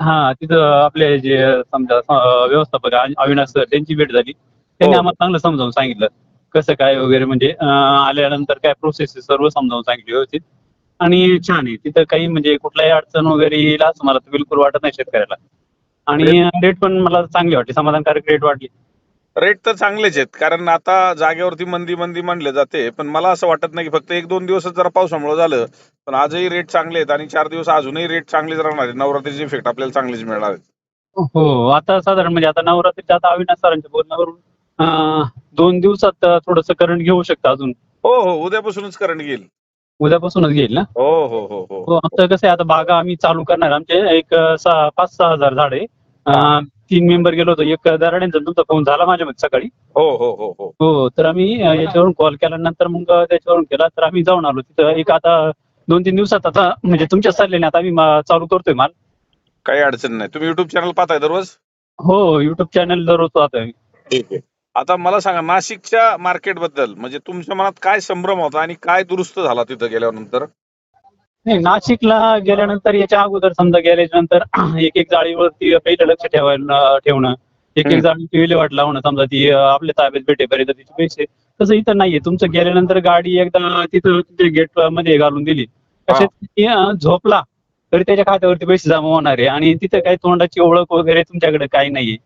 हा तिथं आपले जे समजा व्यवस्थापक आहे, अविनाश सर त्यांची भेट झाली. त्यांनी हो. आम्हाला चांगलं समजावून सांगितलं. कसं काय वगैरे म्हणजे अं, आल्यानंतर काय प्रोसेस सर्व समजावून सांगितली व्यवस्थित. आणि छान आहे. तिथं काही म्हणजे कुठलाही अडचण वगैरे येईल असं मला तर बिलकुल वाटत नाही शेतकऱ्याला. आणि रेट पण मला चांगली वाटली. समाधानकारक रेट वाटली रेट तर चांगलेच आहेत. कारण आता जागेवरती मंदी मंदी म्हणले जाते. पण मला असं वाटत नाही की फक्त एक दोन दिवसच जरा पावसामुळे झालं पण आजही रेट चांगले आहेत आणि चार दिवस अजूनही रेट चांगलेच राहणार आहेत. नवरात्रीचे इफेक्ट आपल्याला चांगलेच मिळणार आहेत. हो आता साधारण म्हणजे आता नवरात्रीच्या आता अविनाश सरांच्या बोलण्यावरून दोन दिवसात थोडस करंट घेऊ शकतं अजून. हो हो. उद्यापासूनच करंट घेईल. उद्यापासूनच घेईल ना? हो हो हो हो. हो आमचं कसं आहे आता बागा आम्ही चालू करणार. आमचे एक सहा पाच सहा हजार झाड आहे. अं, तीन मेंबर गेलो होतो. एक दराड्यांचा तुमचा फोन झाला माझ्यामध्ये सकाळी. हो हो हो हो. हो तर आम्ही अं, याच्यावरून कॉल केल्यानंतर मग त्याच्यावरून केला तर आम्ही जाऊन आलो. तिथं एक आता दोन तीन दिवसात आता म्हणजे तुमच्या सल्ल्याने आता आम्ही मा- चालू करतोय माल. काही अडचण नाही. तुम्ही युट्यूब चॅनल पाहताय दररोज? हो युट्यूब चॅनल दररोज पाहतोय. आम्ही ठीक आहे. आता मला सांगा नाशिकच्या मार्केटबद्दल म्हणजे तुमच्या मनात काय संभ्रम होता आणि काय दुरुस्त झाला तिथं गेल्यानंतर? नाही नाशिकला गेल्यानंतर याच्या अगोदर समजा गेल्याच्यानंतर एक एक जाळीवरती पहिलं लक्ष ठेवायला ठेवणं एक एक. जाळी विल्हेवाट लावणं समजा ती आपल्या ताब्यात भेटेपर्यंत तिचे पैसे. तसं इथं नाहीये. तुमचं गेल्यानंतर गाडी एकदा तिथं तुमच्या गेटमध्ये घालून दिली. तसेच झोपला तरी त्याच्या खात्यावरती पैसे जमा होणार आहे. आणि तिथं काही तोंडाची ओळख वगैरे तुमच्याकडे काही नाहीये.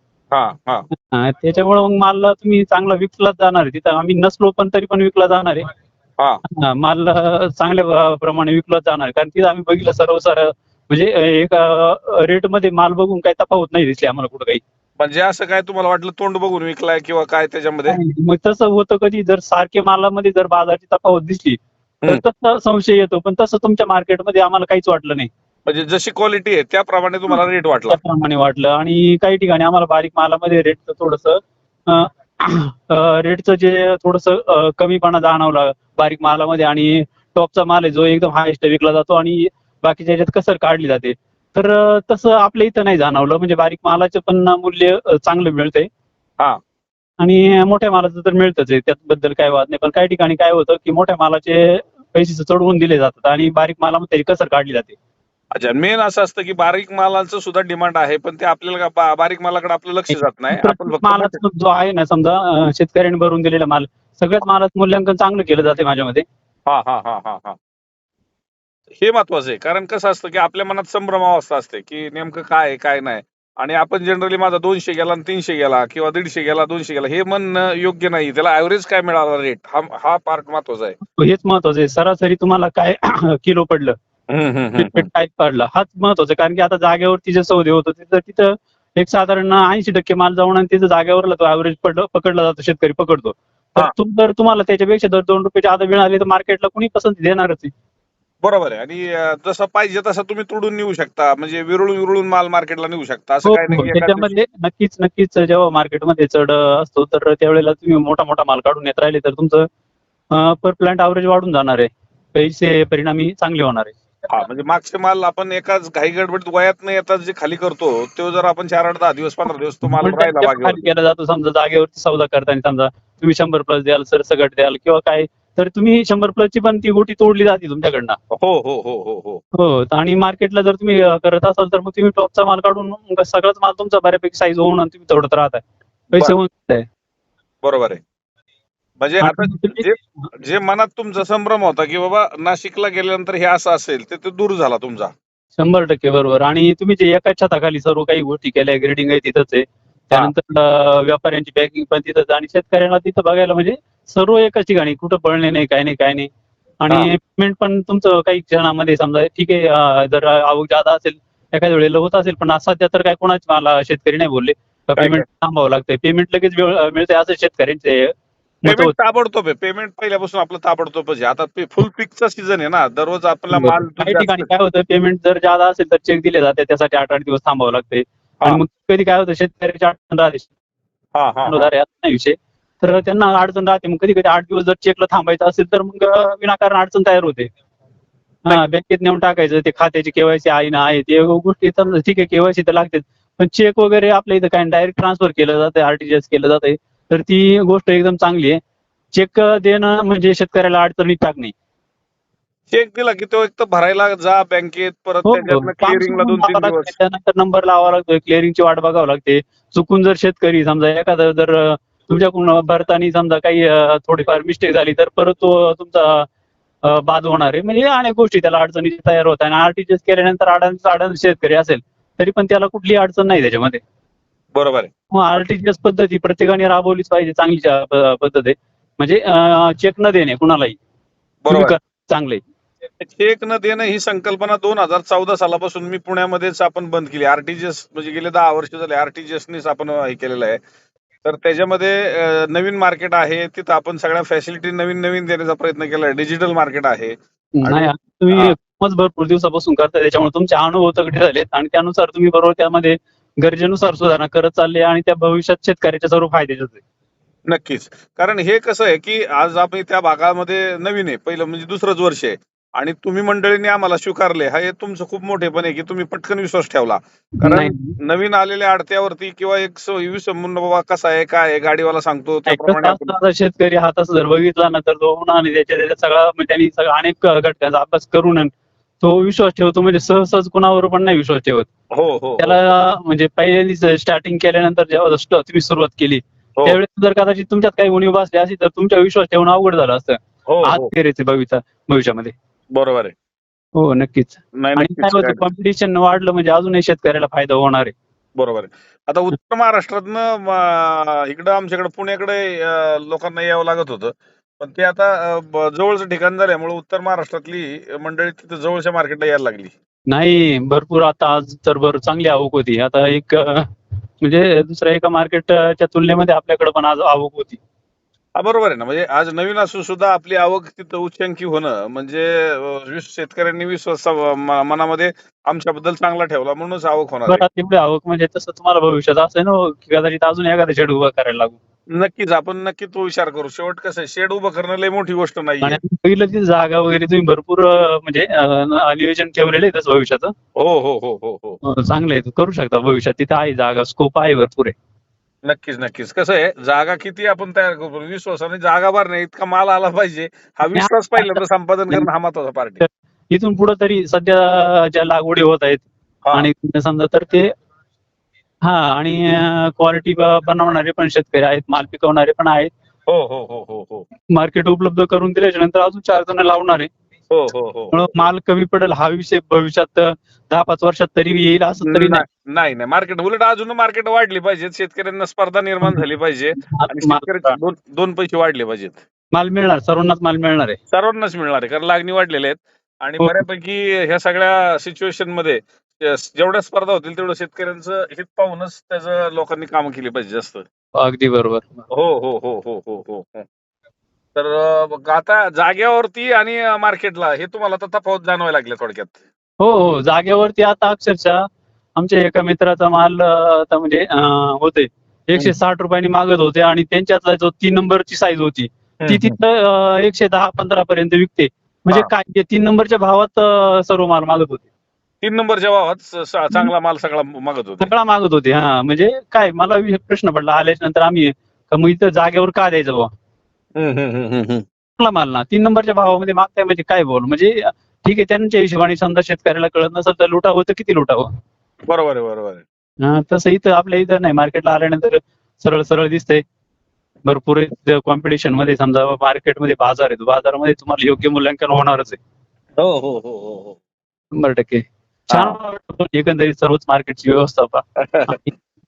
त्याच्यामुळे मग माल तुम्ही चांगला विकलाच जाणार आहे. तिथं आम्ही नसलो पण तरी पण विकला जाणार आहे. हा. माल चांगल्या प्रमाणे विकला जाणार. कारण तिथं आम्ही बघितलं सर्व सर म्हणजे एक रेटमध्ये माल बघून काही तफावत नाही दिसली आम्हाला कुठं काही. म्हणजे असं काय तुम्हाला वाटलं तोंड बघून विकलाय किंवा काय त्याच्यामध्ये? मग तसं होतं कधी जर सारखे मालामध्ये जर बाजाराची तफावत दिसली तर. तसा संशय येतो. पण तसं तुमच्या मार्केटमध्ये आम्हाला काहीच वाटलं नाही. म्हणजे जशी क्वालिटी आहे त्याप्रमाणे तुम्हाला रेट वाटला. त्याप्रमाणे वाटलं. आणि काही ठिकाणी आम्हाला बारीक मालामध्ये रेटचं थोडस रेटचं जे थोडस कमीपणा जाणवला बारीक मालामध्ये आणि टॉपचा माल आहे जो एकदम हायस्ट विकला जातो आणि बाकीच्या याच्यात कसर काढली जाते. तर तसं आपल्या इथं नाही जाणवलं. म्हणजे बारीक मालाचं पण मूल्य चांगलं मिळतंय. हा. आणि मोठ्या मालाचं तर मिळतच आहे. त्याबद्दल काय वाद नाही. पण काही ठिकाणी काय होतं की मोठ्या मालाचे पैसे चढवून दिले जातात आणि बारीक मालामध्ये कसर काढली जाते. अच्छा मेन असं असतं की बारीक मालाचं सुद्धा डिमांड आहे पण ते आपल्याला बा- बारीक मालाकडे आपलं लक्ष जात नाही. आपण प्रत्येक फक्त मालाचा जो आहे ना समजा अं, शेतकऱ्यांनी भरून दिलेला माल सगळ्याच मालाचं मूल्यांकन चांगलं केलं जाते माझ्यामध्ये. हा हा हा हा हा. हे महत्वाचं आहे कारण कसं असतं की आपल्या मनात संभ्रम अवस्था असते की नेमकं काय आहे, काय नाही. आणि आपण जनरली माझा दोनशे गेला आणि तीनशे गेला किंवा दीडशे गेला दोनशे गेला हे म्हणणं योग्य नाही. त्याला ऍव्हरेज काय मिळाला रेट हा हा पार्ट महत्त्वाचा आहे. हेच महत्वाचं आहे. सरासरी तुम्हाला काय किलो पडलं कितपत काय पडलं हाच महत्वाचं. कारण की आता जागेवरती जे सौदे होतं तिथं तिथं एक साधारण ऐंशी टक्के माल जाऊन आणि तिथं जागेवरला तो ऍव्हरेज पडलं पकडला जातो शेतकरी पकडतो. तर जर तुम्हाला त्याच्यापेक्षा जर दोन रुपये जादा मिळाले तर मार्केटला कुणी पसंती देणारच बरोबर आहे. आणि जसं पाहिजे तसं तुम्ही तोडून नेऊ शकता. म्हणजे विरळून विरळून माल मार्केटला नेऊ शकता. असं हो, काय नाही हो. त्याच्यामध्ये नक्कीच नक्कीच जेव्हा मार्केटमध्ये चढ असतो तर त्यावेळेला तुम्ही मोठा मोठा माल काढून येत राहिले तर तुमचं पर प्लांट ॲव्हरेज वाढून जाणार आहे. पैसे परिणामी चांगले होणार आहे. हा म्हणजे मागचे माल आपण एकाच घाई गडबडीत वयात नाही येतात जे खाली करतो तो जर आपण चार आठ दहा दिवस पंधरा दिवस तो माल राहिला बागेवर खाली केला जातो समजा जागेवरती सौदा करताना समजा तुम्ही शंभर प्लस द्याल सरसगट द्याल किंवा काय तर तुम्ही शंभर प्लसची पण ती गोटी तोडली जाते तुमच्याकडनं. हो हो हो हो हो. हो आणि मार्केटला जर तुम्ही अं, करत असाल तर मग तुम्ही टॉपचा माल काढून मग सगळाच माल तुमचा बऱ्यापैकी साईज होऊन आणि तुम्ही तोडत राहताय. पैसे. होऊन जाताय. बरोबर आहे. म्हणजे आता जे जे मनात तुमचा संभ्रम होता की बाबा नाशिकला गेल्यानंतर हे असं असेल ते ते दूर झाला तुमचा. शंभर टक्के बरोबर. आणि तुम्ही जे एकाच छताखाली सर्व काही गोष्टी केल्या ग्रेडिंग आहे तिथंच आहे. त्यानंतर व्यापाऱ्यांची पॅकिंग पण तिथंच. आणि शेतकऱ्यांना तिथं बघायला म्हणजे सर्व एकाच ठिकाणी कुठं पळणे नाही काय नाही काय नाही. आणि पेमेंट पण तुमचं काही क्षणामध्ये समजा ठीक आहे जर आवक जादा असेल एखाद्या वेळेला होत असेल पण सध्या तर काय कोणाच मला शेतकरी नाही बोलले. पेमेंट थांबावं लागतंय. पेमेंट लगेच वेळ मिळते असं शेतकऱ्यांचे पेमेंट. ताबडतोब आहे. पेमेंट पहिल्यापासून आपलं ताबडतोबच आहे. आता फुल पीकचा सीझन आहे ना. दररोज आपला माल काही ठिकाणी काय होतं पेमेंट जर जादा असेल तर चेक दिले जाते. त्यासाठी आठ आठ दिवस थांबावं लागते. आणि मग कधी काय होतं शेतकऱ्याची अडचण राहते. हा, हा, हा. विषय. तर त्यांना अडचण राहते. मग कधी कधी आठ दिवस जर चेकला थांबायचं असेल तर मग विनाकारण अडचण तयार होते. हा बँकेत नेऊन टाकायचं. ते खात्याची केवायसी आहे ना आहे. ते गोष्टी ठीक आहे केवायसी तर लागतेच. पण चेक वगैरे आपल्या इथं काय डायरेक्ट ट्रान्सफर केलं जातं आरटीजीएस केलं जातंय. तर ती गोष्ट एकदम चांगली आहे. चेक देणं म्हणजे शेतकऱ्याला अडचणीत टाकणे. चेक दिला की तो एक तर भरायला जा बँकेत परत क्लिअरिंगला दोन तीन दिवस. त्यानंतर नंबर लावावा लागतो क्लिअरिंगची वाट बघावं लागते. चुकून जर शेतकरी समजा एखादा जर तुमच्याकडून भरताना समजा काही थोडीफार मिस्टेक झाली तर परत तो तुमचा बाद होणार आहे. म्हणजे अनेक गोष्टी त्याला अडचणी तयार होत आणि आरटीजीएस केल्यानंतर अडाणी शेतकरी असेल तरी पण त्याला कुठली अडचण नाही त्याच्यामध्ये. बरोबर आहे. मग आरटीजीएस पद्धती प्रत्येकाने राबवलीच पाहिजे चांगली पद्धत आहे म्हणजे चेक न देणे कुणालाही. बरोबर. चांगले. चेक न देणं ही संकल्पना दोन हजार चौदा सालापासून मी पुण्यामध्येच आपण बंद केली. आरटीजीएस म्हणजे गेले दहा वर्ष झाले आरटीजीएसनीच आपण हे केलेलं आहे. तर त्याच्यामध्ये नवीन मार्केट आहे. तिथं आपण सगळ्या फॅसिलिटी नवीन नवीन देण्याचा प्रयत्न केला डिजिटल मार्केट आहे. तुम्ही भरपूर दिवसापासून करता त्याच्यामुळे तुमचे अनुभव तगडे झालेत. आणि त्यानुसार तुम्ही बरोबर त्यामध्ये गरजेनुसार सुधारणा करत चालले आणि त्या भविष्यात शेतकऱ्याच्या सर्व फायद्याचे होते नक्कीच. कारण हे कसं आहे की आज आम्ही त्या भागामध्ये नवीन आहे. पहिलं म्हणजे दुसरंच वर्ष आहे. आणि तुम्ही मंडळींनी आम्हाला स्वीकारले. हा हे तुमचं खूप मोठेपण आहे की तुम्ही पटकन विश्वास ठेवला. कारण नवीन आलेल्या आडत्यावरती किंवा एक बाबा कसा आहे काय आहे गाडीवाला सांगतो त्याप्रमाणे आपण शेतकरी हा तसं जर बघितला ना तर तो पुन्हा आणि त्याच्या सगळा म्हणजे त्यांनी सगळा अनेक घटकांचा अभ्यास करून तो विश्वास ठेवतो म्हणजे सहज कुणावर पण नाही विश्वास ठेवत. हो हो हो, त्याला म्हणजे पहिल्यांदा स्टार्टिंग केल्यानंतर जेव्हा स्ट- तुम्ही सुरुवात केली हो. त्यावेळेस जर कदाचित तुमच्यात काही उणीव असली असती तर तुमच्या विश्वास ठेवणं अवघड झालं असतं. आज करायचे भविष्यात भविष्यामध्ये. बरोबर आहे. हो नक्कीच. नाही आणि काय नक्कीच होतं काय- कॉम्पिटिशन वाढलं म्हणजे अजूनही शेतकऱ्याला फायदा होणार आहे. बरोबर आहे. आता उत्तर महाराष्ट्रातनं इकडं आमच्याकडे पुण्याकडे लोकांना यावं लागत होतं. पण ते आता जवळचं ठिकाण झाल्यामुळे उत्तर महाराष्ट्रातली मंडळी तिथं जवळच्या मार्केटला यायला लागली. नाही भरपूर आता आज तर भर चांगली आवक होती. आता एक म्हणजे दुसऱ्या एका मार्केटच्या तुलनेमध्ये आपल्याकडे पण आज आवक होती. बरोबर आहे ना. म्हणजे आज नवीन असून सुद्धा आपली आवक तिथं उच्चांकी होणं म्हणजे शेतकऱ्यांनी विश्वास मनामध्ये आमच्याबद्दल चांगला ठेवला म्हणूनच आवक होणार आवक म्हणजे तसं तुम्हाला भविष्यात असं आहे ना हो, की कदाचित अजून एखादा शेड उभा करायला लागू. नक्कीच आपण नक्की तो विचार करू. शेवट कसं आहे शेड उभं करणं लय मोठी गोष्ट आणि आम्ही बघितलं की जागा वगैरे तुम्ही भरपूर अं, म्हणजे अं, नियोजन ठेवलेलं आहे तसं भविष्याचं? हो हो हो हो हो. अं, चांगलं आहे. करू शकता भविष्यात. तिथं आहे जागा स्कोप आहे भरपूर आहे. नक्कीच नक्कीच. कसं आहे जागा किती आपण तयार करू विश्वासाने जागा भरणे इतका माल आला पाहिजे. हा विश्वास पहिल्यांदा संपादन करणं हा महत्त्वाचा पार्टी इथून पुढे तरी सध्या ज्या लागवडी होत आहेत आणि समजा तर ते हा आणि क्वालिटी बनवणारे पण शेतकरी आहेत माल पिकवणारे पण आहेत. हो हो हो हो हो. मार्केट उपलब्ध करून दिल्याच्या नंतर अजून चार जण लावणार आहे हो हो हो. माल कमी पडेल हा विषय भविष्यात दहा पाच वर्षात तरी येईल असं तरी नाही नाही. मार्केट उलट अजून मार्केट वाढली पाहिजे शेतकऱ्यांना स्पर्धा निर्माण झाली पाहिजे दोन पैसे वाढले पाहिजेत. माल मिळणार सर्वांनाच माल मिळणार आहे. सर्वांनाच मिळणार आहे कारण लागणी वाढलेल्या आहेत. आणि हो. बऱ्यापैकी ह्या सगळ्या सिच्युएशनमध्ये जेवढ्या स्पर्धा होतील तेवढं शेतकऱ्यांचं हित पाहूनच त्याचं लोकांनी कामं केली पाहिजे जास्त. अगदी बरोबर. हो हो हो हो हो हो हो. तर आता जाग्यावरती आणि मार्केटला हे तुम्हाला आता तफावत जाणवायला लागले थोडक्यात. हो हो जागेवरती आता अक्षरशः आमच्या एका मित्राचा माल आता म्हणजे होते. एकशे साठ रुपयांनी मागत होते आणि त्यांच्यातला जो तीन नंबरची साईज होती ती तिथं एकशे दहा पंधरा पर्यंत विकते. म्हणजे. काय तीन नंबरच्या भावात सर्व माल मागत होते. तीन नंबरच्या भावात चांगला माल सगळा मागत होते. सगळा मागत होते हा. म्हणजे काय मला प्रश्न पडला आल्याच्यानंतर आम्ही का मग इथं जागेवर का द्यायचं बुवा? हम्म, हम्म, हम्म, हम्म, हम्म. चांगला माल ना तीन नंबरच्या भावामध्ये मागताय म्हणजे काय बोल? म्हणजे ठीक आहे त्यांच्या हिशोबाने समजा शेतकऱ्याला कळत नसेल तर लुटावं तर किती लुटावं बरोबर आहे बरोबर आहे. हा, तसं इथं आपल्या इथं नाही मार्केटला आल्यानंतर सरळ सरळ दिसतंय. भरपूर कॉम्पिटिशनमध्ये समजा मार्केटमध्ये बाजार आहे बाजारामध्ये तुम्हाला योग्य मूल्यांकन होणारच आहे. हो हो हो हो हो. शंभर टक्के. छान वाटतं. एकंदरीत सर्वच मार्केटची व्यवस्था.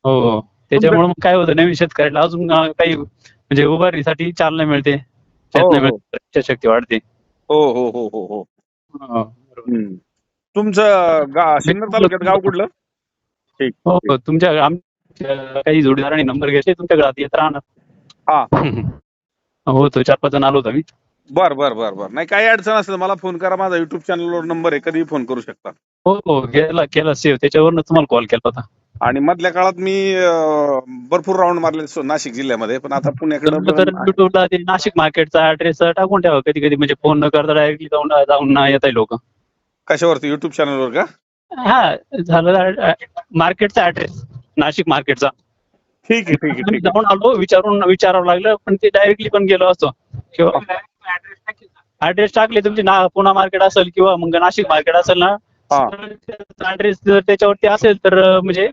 हो हो. त्याच्यामुळे मग काय होतं नवीन शेतकऱ्याला अजून काही म्हणजे उभारणीसाठी चालना मिळते. हो. मिळते शक्ती वाढते. हो हो हो हो हो. हो. तुमचं सिन्नर तालुक्यात गाव कुठलं? ठीक हो हो. तुमच्या काही जोडीदारांनी नंबर घेतले तुमच्याकडे आता येत हा. राहणार. हो. तो चार पाच जण आलो होतो मी बर बर बर बर. नाही काही अडचण असेल मला फोन करा. माझा युट्यूब चॅनलवर नंबर आहे. कधीही फोन करू शकता. हो हो. केला केला सेव्ह त्याच्यावरनं तुम्हाला कॉल केला होता. आणि मधल्या काळात मी अं, भरपूर राऊंड मारले सो- नाशिक जिल्ह्यामध्ये. पण आता पुण्याकडे जमलं तर युट्यूबला ते नाशिक मार्केटचा ऍड्रेस टाकून ठेवा. कधी कधी म्हणजे फोन न करता डायरेक्टली जाऊन जाऊन येत आहे लोक. कशावरती? युट्यूब चॅनलवर का? हा झालं मार्केटचा ऍड्रेस नाशिक मार्केटचा ठीक आहे ठीक आहे ठीक आहे. जाऊन आलो विचारून विचारावं लागलं पण ते डायरेक्टली पण गेलो असतो. किंवा ऍड्रेस टाकले तुमचे ना पुणा मार्केट असेल किंवा मग नाशिक मार्केट असेल ना हा. ऍड्रेस जर त्याच्यावरती असेल तर म्हणजे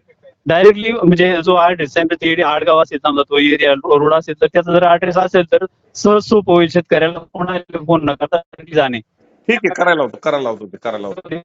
डायरेक्टली म्हणजे जो ऍड्रेस आहे आडगाव असेल समजा तो एरिया रोड असेल तर त्याचा जर ऍड्रेस असेल तर सहज सोप होईल. शेतकऱ्याला कोणाला फोन न करता जाणे. ठीक आहे करायला होतो करायला होतो ते करायला होतो.